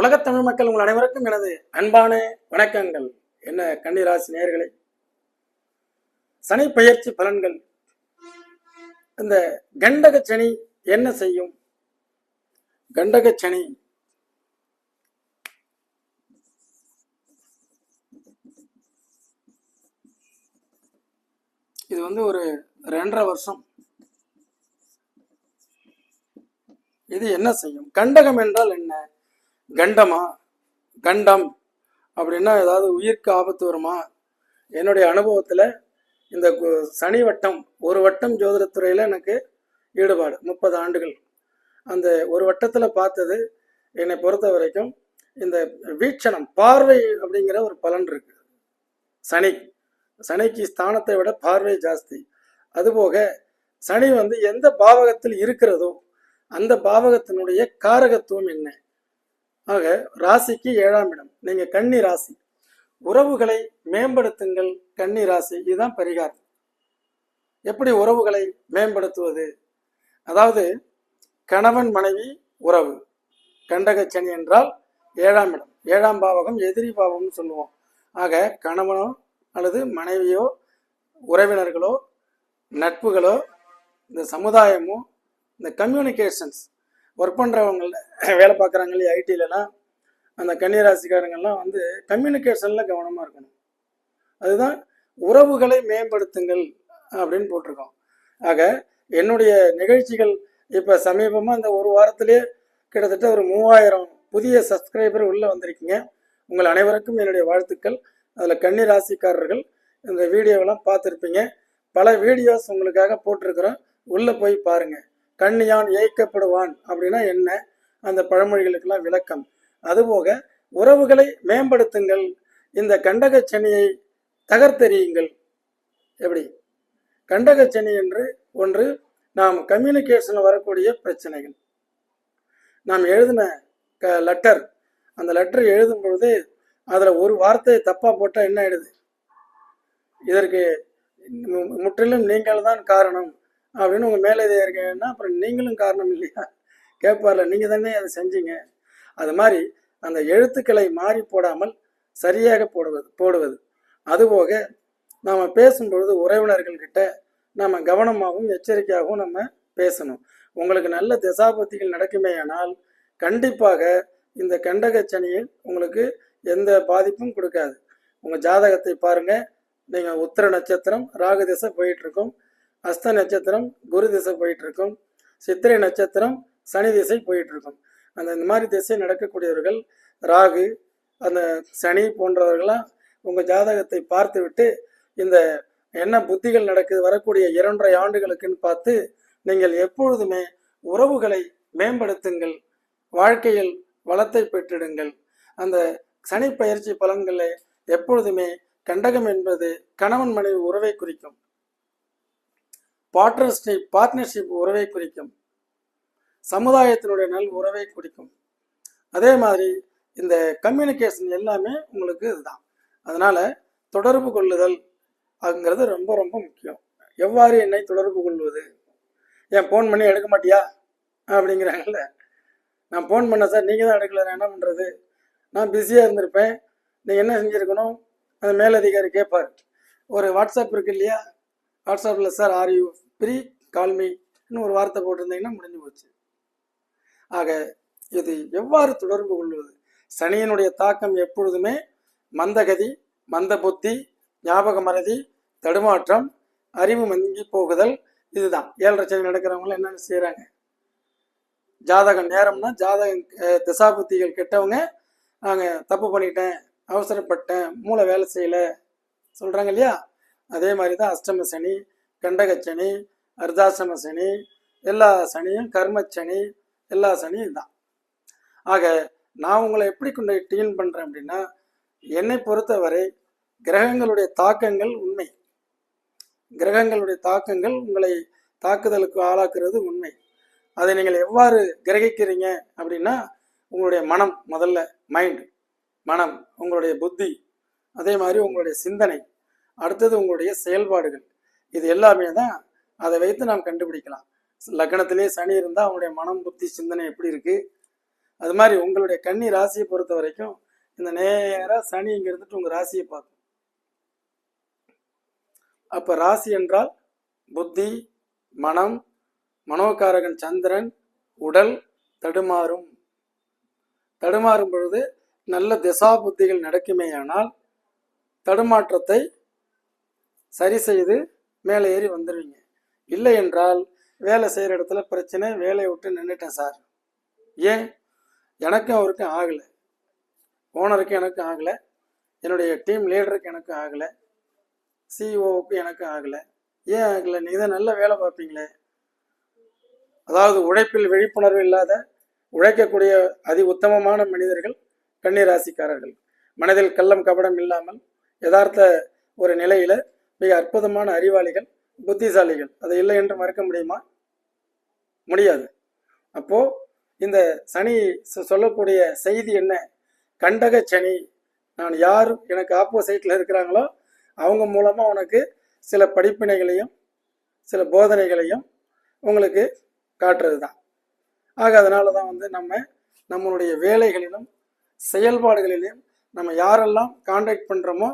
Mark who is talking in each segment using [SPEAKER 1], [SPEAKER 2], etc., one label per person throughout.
[SPEAKER 1] உலகத் தமிழ் மக்கள் உங்கள் அனைவருக்கும் எனது அன்பான வணக்கங்கள். என்ன கன்னிராசி நேர்களே சனி பயிற்சி பலன்கள். இந்த கண்டக சனி என்ன செய்யும்? கண்டக சனி. இது வந்து ஒரு ரெண்டரை வருஷம். இது என்ன செய்யும்? கண்டகம் என்றால் என்ன? கண்டமா? கண்டம். அப்படின்னா ஏதாவது உயிருக்கு ஆபத்து வருமா? என்னுடைய அனுபவத்தில் இந்த கு- சனி வட்டம் ஒரு வட்டம் ஜோதிடத்துறையில் எனக்கு ஈடுபாடு முப்பது ஆண்டுகள். அந்த ஒரு வட்டத்தில் பார்த்தது என்னை பொறுத்த வரைக்கும் இந்த வீட்சணம் பார்வை அப்படிங்கிற ஒரு பலன் இருக்கு. சனி. சனிக்கு ஸ்தானத்தை விட பார்வை ஜாஸ்தி. அதுபோக சனி வந்து எந்த பாவகத்தில் இருக்கிறதோ அந்த பாவகத்தினுடைய காரகத்துவம் என்ன? ஆக ராசிக்கு ஏழாம் இடம். நீங்க கன்னி ராசி. உறவுகளை மேம்படுத்துங்கள் கன்னி ராசி. இதுதான் பரிகாரம். எப்படி உறவுகளை மேம்படுத்துவது? அதாவது கணவன் மனைவி உறவு. கண்டகச்சனி என்றால் ஏழாம் இடம். ஏழாம் பாவகம் எதிரி பாவம்னு சொல்லுவோம். ஆக கணவனோ அல்லது மனைவியோ உறவினர்களோ நட்புகளோ இந்த சமுதாயமோ இந்த கம்யூனிகேஷன்ஸ் ஒர்க் பண்ணுறவங்கள வேலை பார்க்குறாங்க இல்லையா ஐடிலலாம் அந்த கன்னிராசிக்காரங்கள்லாம் வந்து கம்யூனிகேஷனில் கவனமாக இருக்கணும். அதுதான் உறவுகளை மேம்படுத்துங்கள் அப்படின்னு போட்டிருக்கோம். ஆக என்னுடைய நிகழ்ச்சிகள் இப்போ சமீபமாக இந்த ஒரு வாரத்திலே கிட்டத்தட்ட ஒரு மூவாயிரம் புதிய சப்ஸ்கிரைபர் உள்ளே வந்திருக்கீங்க. உங்கள் அனைவருக்கும் என்னுடைய வாழ்த்துக்கள். அதில் கன்னி ராசிக்காரர்கள் இந்த வீடியோவெல்லாம் பார்த்துருப்பீங்க. பல வீடியோஸ் உங்களுக்காக போட்டிருக்கிறோம். உள்ளே போய் பாருங்கள் கண்ணியான் ஏய்க்கப்படுவான் அப்படின்னா என்ன? அந்த பழமொழிகளுக்கெல்லாம் விளக்கம். அதுபோக உறவுகளை மேம்படுத்துங்கள். இந்த கண்டகச் சனியை தகர்த்தெறியுங்கள். எப்படி? கண்டகச் சனி என்று ஒன்று நாம் கம்யூனிகேஷனில் வரக்கூடிய பிரச்சனைகள். நாம் எழுதின க லெட்டர் அந்த லெட்டர் எழுதும் பொழுது அதில் ஒரு வார்த்தையை தப்பாக போட்டால் என்ன ஆயிடுது? இதற்கு முற்றிலும் நீங்கள் தான் காரணம். அப்படின்னு உங்கள் மேலே இது இருக்கீங்கன்னா அப்புறம் நீங்களும் காரணம் இல்லையா? கேட்பார்ல நீங்கள் தானே அதை செஞ்சீங்க. அது மாதிரி அந்த எழுத்துக்களை மாறி போடாமல் சரியாக போடுவது போடுவது. அதுபோக நாம் பேசும்பொழுது உறவினர்கள்கிட்ட நாம் கவனமாகவும் எச்சரிக்கையாகவும் நம்ம பேசணும். உங்களுக்கு நல்ல திசாபத்திகள் நடக்குமேயானால் கண்டிப்பாக இந்த கண்டகச் சனியில் உங்களுக்கு எந்த பாதிப்பும் கொடுக்காது. உங்கள் ஜாதகத்தை பாருங்கள் நீங்கள் உத்திர நட்சத்திரம் ராகு திசை போயிட்டுருக்கோம் இருக்கும். அஸ்த நட்சத்திரம் குரு திசை போயிட்டு இருக்கும் சித்திரை நட்சத்திரம் சனி திசை போயிட்டு இருக்கும் அந்த இந்த மாதிரி திசை நடக்கக்கூடியவர்கள் ராகு அந்த சனி போன்றவர்களாம் உங்கள் ஜாதகத்தை பார்த்து விட்டு இந்த என்ன புத்திகள் நடக்குது வரக்கூடிய இரண்டரை ஆண்டுகளுக்குன்னு பார்த்து நீங்கள் எப்பொழுதுமே உறவுகளை மேம்படுத்துங்கள். வாழ்க்கையில் வளத்தை பெற்றிடுங்கள். அந்த சனி பயிற்சி பலன்களை எப்பொழுதுமே கண்டகம் என்பது கணவன் மனைவி உறவை குறிக்கும். பார்ட்னர்ஷிப் பார்ட்னர்ஷிப் உறவை குறிக்கும். சமுதாயத்தினுடைய நல் உறவை குறிக்கும். அதே மாதிரி இந்த கம்யூனிகேஷன் எல்லாமே உங்களுக்கு இதுதான். அதனால தொடர்பு கொள்ளுதல் அப்படிங்கிறது ரொம்ப ரொம்ப முக்கியம். எவ்வாறு என்னை தொடர்பு கொள்வது? ஏன் ஃபோன் பண்ணி எடுக்க மாட்டியா? அப்படிங்கிறாங்கல்ல. நான் ஃபோன் பண்ண சார் நீங்கள் தான் எடுக்கல நான் என்ன பண்ணுறது நான் பிஸியாக இருந்திருப்பேன். நீங்கள் என்ன செஞ்சுருக்கணும்? அந்த மேலதிகாரி கேட்பார் ஒரு வாட்ஸ்அப் இருக்கு இல்லையா? வாட்ஸ்அப்பில் சார் ஆர் யூ ஃப்ரீ கால்மின்னு ஒரு வார்த்தை போட்டிருந்தீங்கன்னா முடிஞ்சு போச்சு. ஆக இது எவ்வாறு தொடர்பு கொள்வது? சனியினுடைய தாக்கம் எப்பொழுதுமே மந்தகதி மந்த புத்தி ஞாபக மறதி தடுமாற்றம் அறிவு மங்கி போகுதல் இதுதான். ஏழரை சனி நடக்கிறவங்களும் என்னென்ன செய்கிறாங்க ஜாதகம் நேரம்னா ஜாதகம் திசா திசாபுத்திகள் கெட்டவங்க நாங்கள் தப்பு பண்ணிட்டேன் அவசரப்பட்டேன் மூளை வேலை செய்யலை சொல்கிறாங்க இல்லையா? அதே மாதிரி தான் அஷ்டம சனி கண்டக சனி அர்த்தாசிரம சனி எல்லா சனியும் கர்ம சனி எல்லா சனியும் தான். ஆக நான் உங்களை எப்படி கொண்டு டீல் பண்ணுறேன் அப்படின்னா என்னை பொறுத்தவரை கிரகங்களுடைய தாக்கங்கள் உண்மை. கிரகங்களுடைய தாக்கங்கள் உங்களை தாக்குதலுக்கு ஆளாக்குறது உண்மை. அதை நீங்கள் எவ்வாறு கிரகிக்கிறீங்க அப்படின்னா உங்களுடைய மனம் முதல்ல மைண்டு மனம் உங்களுடைய புத்தி அதே மாதிரி உங்களுடைய சிந்தனை. அடுத்தது உங்களுடைய செயல்பாடுகள். இது எல்லாமே தான் அதை வைத்து நாம் கண்டுபிடிக்கலாம். லக்னத்திலே சனி இருந்தால் அவங்களுடைய மனம் புத்தி சிந்தனை எப்படி இருக்கு? அது மாதிரி உங்களுடைய கன்னி ராசியை பொறுத்த வரைக்கும் இந்த நேராக சனி இங்க இருந்துட்டு உங்க ராசியை பார்க்கும். அப்ப ராசி என்றால் புத்தி மனம் மனோகாரகன் சந்திரன் உடல் தடுமாறும். தடுமாறும் பொழுது நல்ல திசா புத்திகள் நடக்குமேயானால் தடுமாற்றத்தை சரி செய்து மேலே ஏறி வந்துடுவீங்க. இல்லை என்றால் வேலை செய்கிற இடத்துல பிரச்சனை வேலையை விட்டு நின்றுட்டேன் சார். ஏன்? எனக்கும் அவருக்கும் ஆகலை. ஓனருக்கும் எனக்கும் ஆகலை. என்னுடைய டீம் லீடருக்கு எனக்கும் ஆகலை. சிஇஓவுக்கும் எனக்கும் ஆகலை. ஏன் ஆகலை? நீ தான் நல்ல வேலை பார்ப்பீங்களே. அதாவது உழைப்பில் விழிப்புணர்வு இல்லாத உழைக்கக்கூடிய அதி உத்தமமான மனிதர்கள் கன்னிராசிக்காரர்கள். மனதில் கள்ளம் கபடம் இல்லாமல் யதார்த்த ஒரு நிலையில் மிக அற்புதமான அறிவாளிகள் புத்திசாலிகள். அதை இல்லை என்று மறுக்க முடியுமா? முடியாது. அப்போ இந்த சனி சொல்லக்கூடிய செய்தி என்ன? கண்டக சனி. நான் யார்? எனக்கு ஆப்போசைட்ல இருக்கிறாங்களோ அவங்க மூலமா உனக்கு சில படிப்பினைகளையும் சில போதனைகளையும் உங்களுக்கு காட்டுறது தான் ஆக அதனால தான் வந்து நம்ம நம்மளுடைய வேலைகளிலும் செயல்பாடுகளிலும் நம்ம யாரெல்லாம் காண்டாக்ட் பண்ணுறோமோ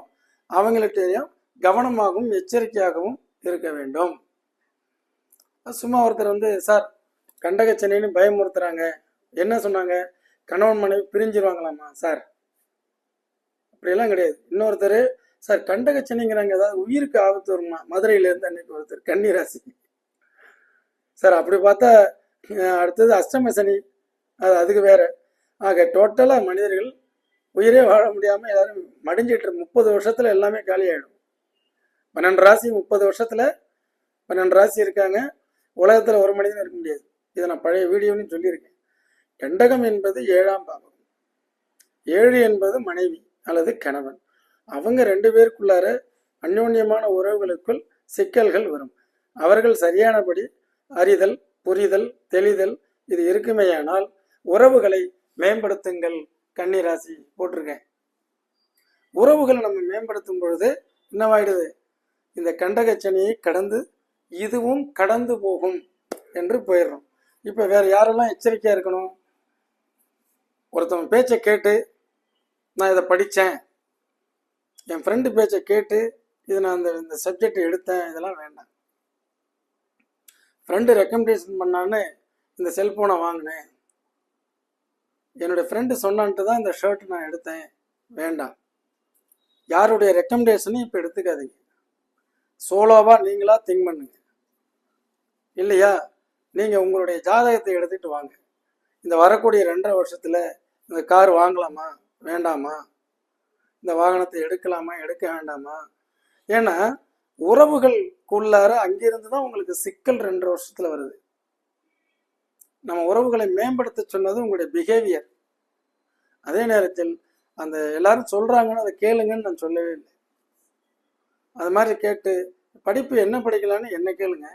[SPEAKER 1] அவங்கள்ட்டையும் கவனமாகவும் எச்சரிக்கையாகவும் இருக்க வேண்டும். சும்மா ஒருத்தர் வந்து சார் கண்டகச்சனைன்னு பயமுறுத்துறாங்க. என்ன சொன்னாங்க? கணவன் மனைவி பிரிஞ்சிருவாங்களாமா சார்? அப்படியெல்லாம் கிடையாது. இன்னொருத்தர் சார் கண்டகச்சனைங்கிறாங்க. ஏதாவது உயிருக்கு ஆபத்து வருமா? மதுரையிலேருந்து அன்னைக்கு ஒருத்தர் கன்னிராசி. சார் அப்படி பார்த்தா அடுத்தது அஷ்டம சனி. அது அதுக்கு வேற. ஆக டோட்டலாக மனிதர்கள் உயிரே வாழ முடியாமல் எல்லாரும் மடிஞ்சிட்டு முப்பது வருஷத்தில் எல்லாமே காலியாயிடும். பன்னெண்டு ராசி முப்பது வருஷத்தில் பன்னெண்டு ராசி இருக்காங்க. உலகத்தில் ஒரு மனிதன் இருக்க முடியாது. இதை நான் பழைய வீடியோன்னு சொல்லியிருக்கேன். கண்டகம் என்பது ஏழாம் பாவம். ஏழு என்பது மனைவி அல்லது கணவன். அவங்க ரெண்டு பேருக்குள்ளார அந்யோன்யமான உறவுகளுக்குள் சிக்கல்கள் வரும். அவர்கள் சரியானபடி அறிதல் புரிதல் தெளிதல் இது இருக்குமேயானால் உறவுகளை மேம்படுத்துங்கள் கன்னிராசி போட்டிருக்கேன். உறவுகளை நம்ம மேம்படுத்தும் பொழுது என்னவாயிடுது? இந்த கண்டகச்சனியை கடந்து இதுவும் கடந்து போகும் என்று போயிடுறோம். இப்போ வேற யாரெல்லாம் எச்சரிக்கையாக இருக்கணும்? ஒருத்தவன் பேச்சை கேட்டு நான் இதை படித்தேன் என் ஃப்ரெண்டு பேச்சை கேட்டு இது நான் இந்த இந்த சப்ஜெக்ட் எடுத்தேன். இதெல்லாம் வேண்டாம். ஃப்ரெண்டு ரெக்கமெண்டேஷன் பண்ணான்னு இந்த செல்ஃபோனை வாங்கினேன். என்னுடைய ஃப்ரெண்டு சொன்னான்ட்டு தான் இந்த ஷர்ட் நான் எடுத்தேன். வேண்டாம். யாருடைய ரெக்கமெண்டேஷனையும் இப்போ எடுத்துக்காதீங்க. சோலோவாக நீங்களாக திங்க் பண்ணுங்க. இல்லையா? நீங்கள் உங்களுடைய ஜாதகத்தை எடுத்துகிட்டு வாங்க. இந்த வரக்கூடிய ரெண்டரை வருஷத்தில் இந்த கார் வாங்கலாமா? வேண்டாமா? இந்த வாகனத்தை எடுக்கலாமா? எடுக்க வேண்டாமா? ஏன்னா உறவுகளுக்குள்ளார அங்கிருந்து தான் உங்களுக்கு சிக்கல் ரெண்டு வருஷத்தில் வருது. நம்ம உறவுகளை மேம்படுத்த சொன்னது உங்களுடைய பிஹேவியர் அதே நேரத்தில் அந்த எல்லாரும் சொல்கிறாங்கன்னு அதை கேளுங்கன்னு நான் சொல்லவே இல்லை. அது மாதிரி கேட்டு படிப்பு என்ன படிக்கலான்னு என்ன கேளுங்க.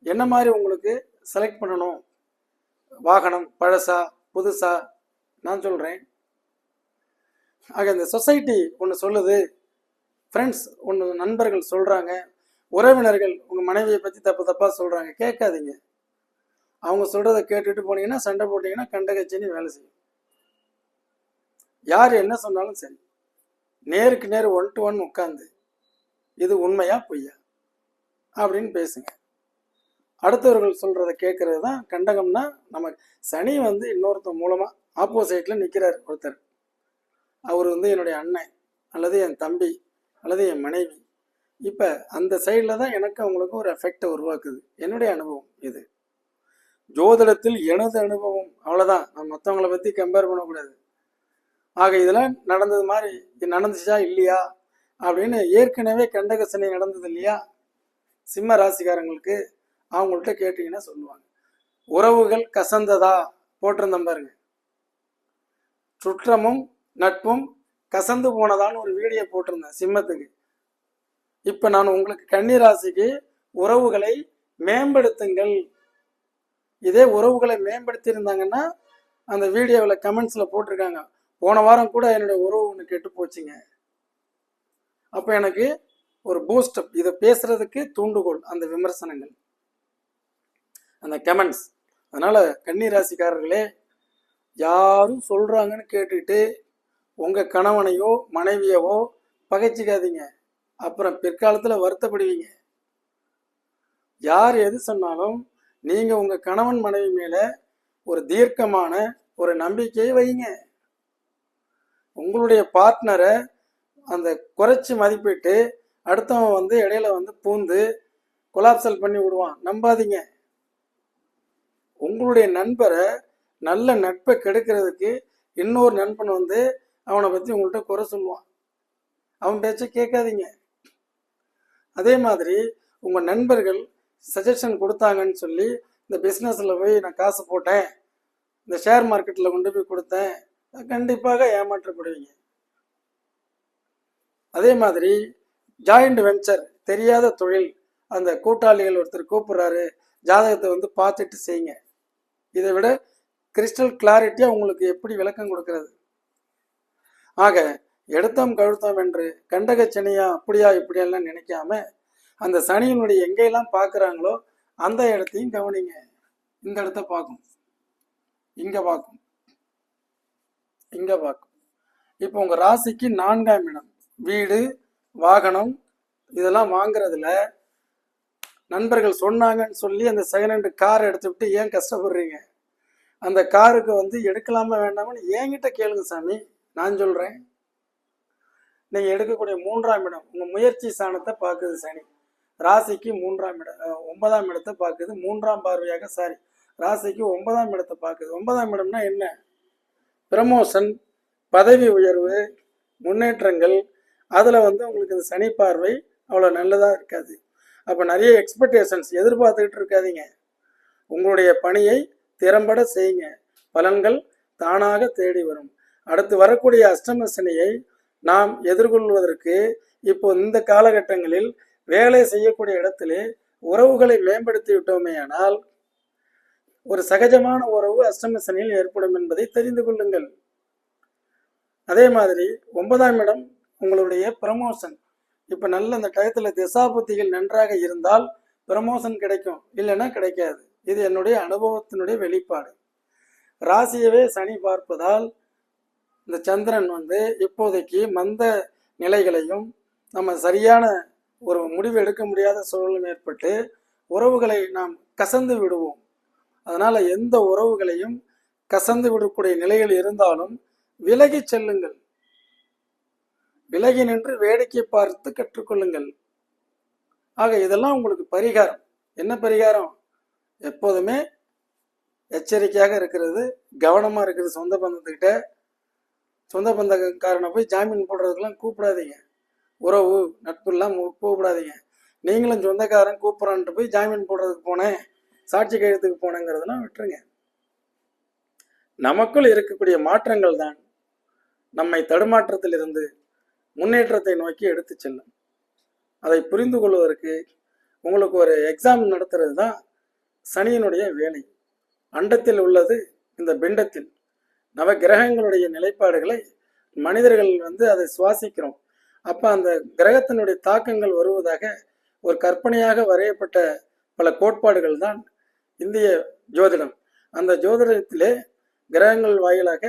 [SPEAKER 1] என்ன மாதிரி உங்களுக்கு செலக்ட் பண்ணணும்? வாகனம் பழசா புதுசா? நான் சொல்கிறேன் ஆக இந்த சொசைட்டி ஒன்று சொல்லுது. ஃப்ரெண்ட்ஸ் ஒன்று நண்பர்கள் சொல்கிறாங்க உறவினர்கள் உங்கள் மனைவியை பற்றி தப்பு தப்பாக சொல்கிறாங்க கேட்காதீங்க. அவங்க சொல்கிறத கேட்டுட்டு போனீங்கன்னா சண்டை போட்டிங்கன்னா கண்டகச்சின்னு வேலை செய்யும். யார் என்ன சொன்னாலும் சரி. நேருக்கு நேர் ஒன் டு ஒன் உட்காந்து இது உண்மையா பொய்யா? அப்படின்னு பேசுங்க. அடுத்தவர்கள் சொல்கிறத கேட்கறது தான் கண்டகம்னா நம்ம சனி வந்து இன்னொருத்தன் மூலமாக ஆப்போசைட்டில் நிற்கிறார் ஒருத்தர். அவர் வந்து என்னுடைய அண்ணன் அல்லது என் தம்பி அல்லது என் மனைவி. இப்போ அந்த சைடில் தான் எனக்கு அவங்களுக்கு ஒரு எஃபெக்டை உருவாக்குது. என்னுடைய அனுபவம் இது. ஜோதிடத்தில் எனது அனுபவம் அவ்வளோதான் நான் மற்றவங்கள பற்றி கம்பேர் பண்ணக்கூடாது. ஆக இதெல்லாம் நடந்தது மாதிரி இது நடந்துச்சா இல்லையா? அப்படின்னு ஏற்கனவே கண்டகசனை நடந்தது இல்லையா? சிம்ம ராசிக்காரங்களுக்கு அவங்கள்ட்ட கேட்டீங்கன்னா சொல்லுவாங்க. உறவுகள் கசந்ததா? போட்டிருந்தேன் பாருங்க. சுற்றமும் நட்பும் கசந்து போனதான்னு ஒரு வீடியோ போட்டிருந்தேன் சிம்மத்துக்கு. இப்போ நான் உங்களுக்கு கன்னிராசிக்கு உறவுகளை மேம்படுத்துங்கள். இதே உறவுகளை மேம்படுத்தி இருந்தாங்கன்னா அந்த வீடியோவில் கமெண்ட்ஸில் போட்டிருக்காங்க. போன வாரம் கூட என்னுடைய உறவு ஒன்று கெட்டு போச்சுங்க. அப்போ எனக்கு ஒரு பூஸ்டப் இதை பேசுறதுக்கு தூண்டுகோல் அந்த விமர்சனங்கள். அந்த கமெண்ட்ஸ் அதனால கன்னிராசிக்காரர்களே யாரும் சொல்கிறாங்கன்னு கேட்டுக்கிட்டு உங்கள் கணவனையோ மனைவியவோ பகைச்சிக்காதீங்க. அப்புறம் பிற்காலத்தில் வருத்தப்படுவீங்க. யார் எது சொன்னாலும் நீங்கள் உங்கள் கணவன் மனைவி மேலே ஒரு தீர்க்கமான ஒரு நம்பிக்கையை வைங்க. உங்களுடைய பார்ட்னரை அந்த குறைச்சி மதிப்பிட்டு அடுத்தவன் வந்து இடையில வந்து பூந்து கொலாப்சல் பண்ணி விடுவான். நம்பாதீங்க. உங்களுடைய நண்பரை நல்ல நட்பை கெடுக்கிறதுக்கு இன்னொரு நண்பன் வந்து அவனை பற்றி உங்கள்கிட்ட குறை சொல்லுவான். அவன் பேச்ச கேட்காதீங்க. அதே மாதிரி உங்கள் நண்பர்கள் சஜஷன் கொடுத்தாங்கன்னு சொல்லி இந்த பிஸ்னஸில் போய் நான் காசு போட்டேன். இந்த ஷேர் மார்க்கெட்டில் கொண்டு போய் கொடுத்தேன். கண்டிப்பாக ஏமாற்றப்படுவீங்க. அதே மாதிரி ஜாயிண்ட் வெஞ்சர் தெரியாத தொழில் அந்த கூட்டாளிகள் ஒருத்தர் கூப்பிடுறாரு ஜாதகத்தை வந்து பார்த்துட்டு செய்யுங்க. இதை விட கிறிஸ்டல் கிளாரிட்டியாக உங்களுக்கு எப்படி விளக்கம் கொடுக்கறது? ஆக எடுத்தோம் கழுத்தோம் என்று கண்டக சனியா அப்படியா இப்படியெல்லாம் நினைக்காம அந்த சனியினுடைய எங்கெல்லாம் பார்க்குறாங்களோ அந்த இடத்தையும் கவனிங்க. இந்த இடத்த பார்க்கும். இங்கே பார்க்கும். இங்க பார்க்கும் இப்போ உங்க ராசிக்கு நான்காம் இடம். வீடு வாகனம் இதெல்லாம் வாங்குறதுல நண்பர்கள் சொன்னாங்கன்னு சொல்லி அந்த செகண்ட் ஹேண்ட் கார் எடுத்துக்கிட்டு ஏன் கஷ்டப்படுறீங்க? அந்த காருக்கு வந்து எடுக்கலாமா வேண்டாமான்னு என்கிட்ட கேளுங்க சாமி. நான் சொல்றேன். நீங்க எடுக்கக்கூடிய மூன்றாம் இடம் உங்க முயற்சி சாணத்தை பார்க்குது சனி ராசிக்கு மூன்றாம் இடம் ஒன்பதாம் இடத்தை பார்க்குது மூன்றாம் பார்வையாக சாரி ராசிக்கு ஒன்பதாம் இடத்தை பார்க்குது ஒன்பதாம் இடம்னா என்ன? ப்ரமோஷன் பதவி உயர்வு முன்னேற்றங்கள் அதில் வந்து உங்களுக்கு இந்த சனி பார்வை அவ்வளோ நல்லதாக இருக்காது. அப்போ நிறைய எக்ஸ்பெக்டேஷன்ஸ் எதிர்பார்த்துக்கிட்டு இருக்காதீங்க. உங்களுடைய பணியை திறம்பட செய்யுங்க. பலன்கள் தானாக தேடி வரும். அடுத்து வரக்கூடிய அஷ்டம சனியை நாம் எதிர்கொள்வதற்கு இப்போ இந்த காலகட்டங்களில் வேலை செய்யக்கூடிய இடத்திலே உறவுகளை மேம்படுத்தி விட்டோமேயானால் ஒரு சகஜமான உறவு அஷ்டம சனியில் ஏற்படும் என்பதை தெரிந்து கொள்ளுங்கள். அதே மாதிரி ஒன்பதாம் இடம் உங்களுடைய ப்ரமோஷன் இப்போ நல்ல அந்த டயத்தில் திசாபுத்திகள் நன்றாக இருந்தால் ப்ரமோஷன் கிடைக்கும் இல்லைன்னா கிடைக்காது. இது என்னுடைய அனுபவத்தினுடைய வெளிப்பாடு. ராசியவே சனி பார்ப்பதால் இந்த சந்திரன் வந்து இப்போதைக்கு மந்த நிலைகளையும் நம்ம சரியான ஒரு முடிவு எடுக்க முடியாத சூழலும் ஏற்பட்டு உறவுகளை நாம் கசந்து விடுவோம். அதனால எந்த உறவுகளையும் கசந்து விடக்கூடிய நிலையில் இருந்தாலும் விலகி செல்லுங்கள். விலகி நின்று வேடிக்கை பார்த்து கற்றுக்கொள்ளுங்கள். ஆக இதெல்லாம் உங்களுக்கு பரிகாரம். என்ன பரிகாரம்? எப்போதுமே எச்சரிக்கையாக இருக்கிறது கவனமாக இருக்கிறது சொந்த பந்தத்துக்கிட்ட. சொந்த பந்தக்காரனை போய் ஜாமீன் போடுறதுக்கெல்லாம் கூப்பிடாதீங்க. உறவு நட்பு எல்லாம் கூப்பிடாதீங்க நீங்களும் சொந்தக்காரன் கூப்பிட்றான்ட்டு போய் ஜாமீன் போடுறதுக்கு போனேன். சாட்சி கையெழுத்துக்கு போனேங்கிறதெல்லாம் விட்டுருங்க. நமக்குள் இருக்கக்கூடிய மாற்றங்கள் தான் நம்மை தடுமாற்றத்திலிருந்து முன்னேற்றத்தை நோக்கி எடுத்து செல்லும். அதை புரிந்து கொள்வதற்கு உங்களுக்கு ஒரு எக்ஸாம் நடத்துறது தான் சனியினுடைய வேலை. அண்டத்தில் உள்ளது இந்த பிண்டத்தில். நவ கிரகங்களுடைய நிலைப்பாடுகளை மனிதர்கள் வந்து அதை சுவாசிக்கிறோம். அப்போ அந்த கிரகத்தினுடைய தாக்கங்கள் வருவதாக ஒரு கற்பனையாக வரையப்பட்ட பல கோட்பாடுகள் தான் இந்திய ஜோதிடம். அந்த ஜோதிடத்திலே கிரகங்கள் வாயிலாக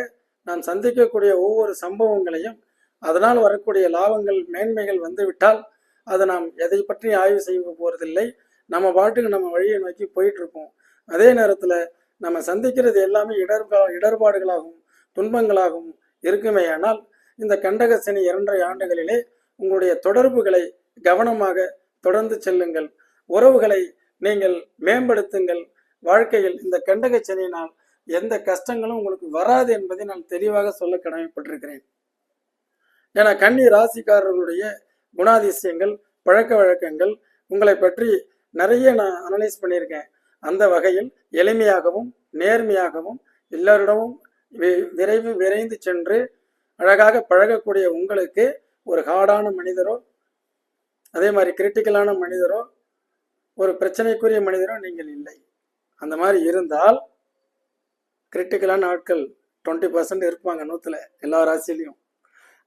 [SPEAKER 1] நான் சந்திக்கக்கூடிய ஒவ்வொரு சம்பவங்களையும் அதனால் வரக்கூடிய லாபங்கள் மேன்மைகள் வந்துவிட்டால் அதை நாம் எதை பற்றி ஆய்வு செய்ய போறதில்லை. நம்ம பாட்டுக்கு நம்ம வழியை நோக்கி போயிட்டு இருப்போம் அதே நேரத்தில் நம்ம சந்திக்கிறது எல்லாமே இடர்பா இடர்பாடுகளாகவும் துன்பங்களாகவும் இருக்குமேயானால் இந்த கண்டகசனி இரண்டரை ஆண்டுகளிலே உங்களுடைய தொடர்புகளை கவனமாக தொடர்ந்து செல்லுங்கள். உறவுகளை நீங்கள் மேம்படுத்துங்கள். வாழ்க்கையில் இந்த கண்டக சனியினால் எந்த கஷ்டங்களும் உங்களுக்கு வராது என்பதை நான் தெளிவாக சொல்ல கடமைப்பட்டிருக்கிறேன். என கன்னி ராசிக்காரர்களுடைய குணாதிசயங்கள் பழக்க வழக்கங்கள் உங்களை பற்றி நிறைய நான் அனலைஸ் பண்ணியிருக்கேன். அந்த வகையில் எளிமையாகவும் நேர்மையாகவும் எல்லோரிடமும் வி- விரைவு விரைந்து சென்று அழகாக பழகக்கூடிய உங்களுக்கு ஒரு ஹார்டான மனிதரோ அதே மாதிரி கிரிட்டிக்கலான மனிதரோ ஒரு பிரச்சனைக்குரிய மனிதரோ நீங்கள் இல்லை. அந்த மாதிரி இருந்தால் கிரிட்டிக்கலான ஆட்கள் டுவெண்ட்டி பர்சன்ட் இருப்பாங்க நூற்றுல எல்லா ராசிலையும்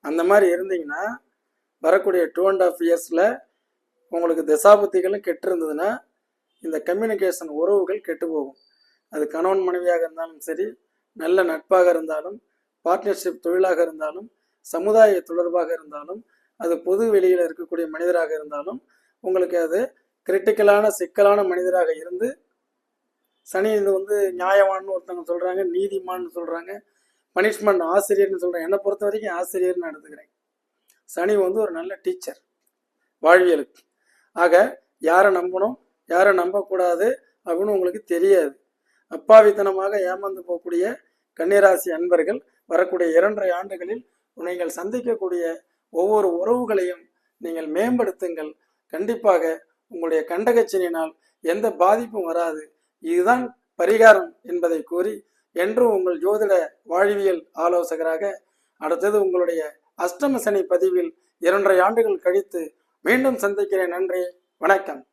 [SPEAKER 1] அந்த மாதிரி இருந்தீங்கன்னா வரக்கூடிய டூ அண்ட் ஆஃப் இயர்ஸில் உங்களுக்கு திசாபுத்திகளும் கெட்டு இருந்ததுன்னா இந்த கம்யூனிகேஷன் உறவுகள் கெட்டு போகும் அது கணவன் மனைவியாக இருந்தாலும் சரி நல்ல நட்பாக இருந்தாலும் பார்ட்னர்ஷிப் தொழிலாக இருந்தாலும் சமுதாய தொடர்பாக இருந்தாலும் அது பொது வெளியில் இருக்கக்கூடிய மனிதராக இருந்தாலும் உங்களுக்கு அது கிரிட்டிக்கலான சிக்கலான மனிதராக இருந்து சனி இது வந்து நியாயவான்னு ஒருத்தவங்க சொல்கிறாங்க நீதிமான்னு சொல்கிறாங்க பனிஷ்மெண்ட் ஆசிரியர்னு சொல்கிறேன் என்னை பொறுத்த வரைக்கும் ஆசிரியர்னு எடுத்துக்கிறேன். சனி வந்து ஒரு நல்ல டீச்சர் வாழ்வியலுக்கு. ஆக யாரை நம்பணும் யாரை நம்பக்கூடாது அப்படின்னு உங்களுக்கு தெரியாது. அப்பாவித்தனமாக ஏமாந்து போகக்கூடிய கன்னிராசி அன்பர்கள் வரக்கூடிய இரண்டரை ஆண்டுகளில் நீங்கள் சந்திக்கக்கூடிய ஒவ்வொரு உறவுகளையும் நீங்கள் மேம்படுத்துங்கள். கண்டிப்பாக உங்களுடைய கண்டகச்சனியினால் எந்த பாதிப்பும் வராது. இதுதான் பரிகாரம் என்பதை கூறி என்றும் உங்கள் ஜோதிட வாழ்வியல் ஆலோசகராக அடுத்தது உங்களுடைய அஷ்டம சனி பதிவில் இரண்டரை ஆண்டுகள் கழித்து மீண்டும் சந்திக்கிறேன். நன்றி. வணக்கம்.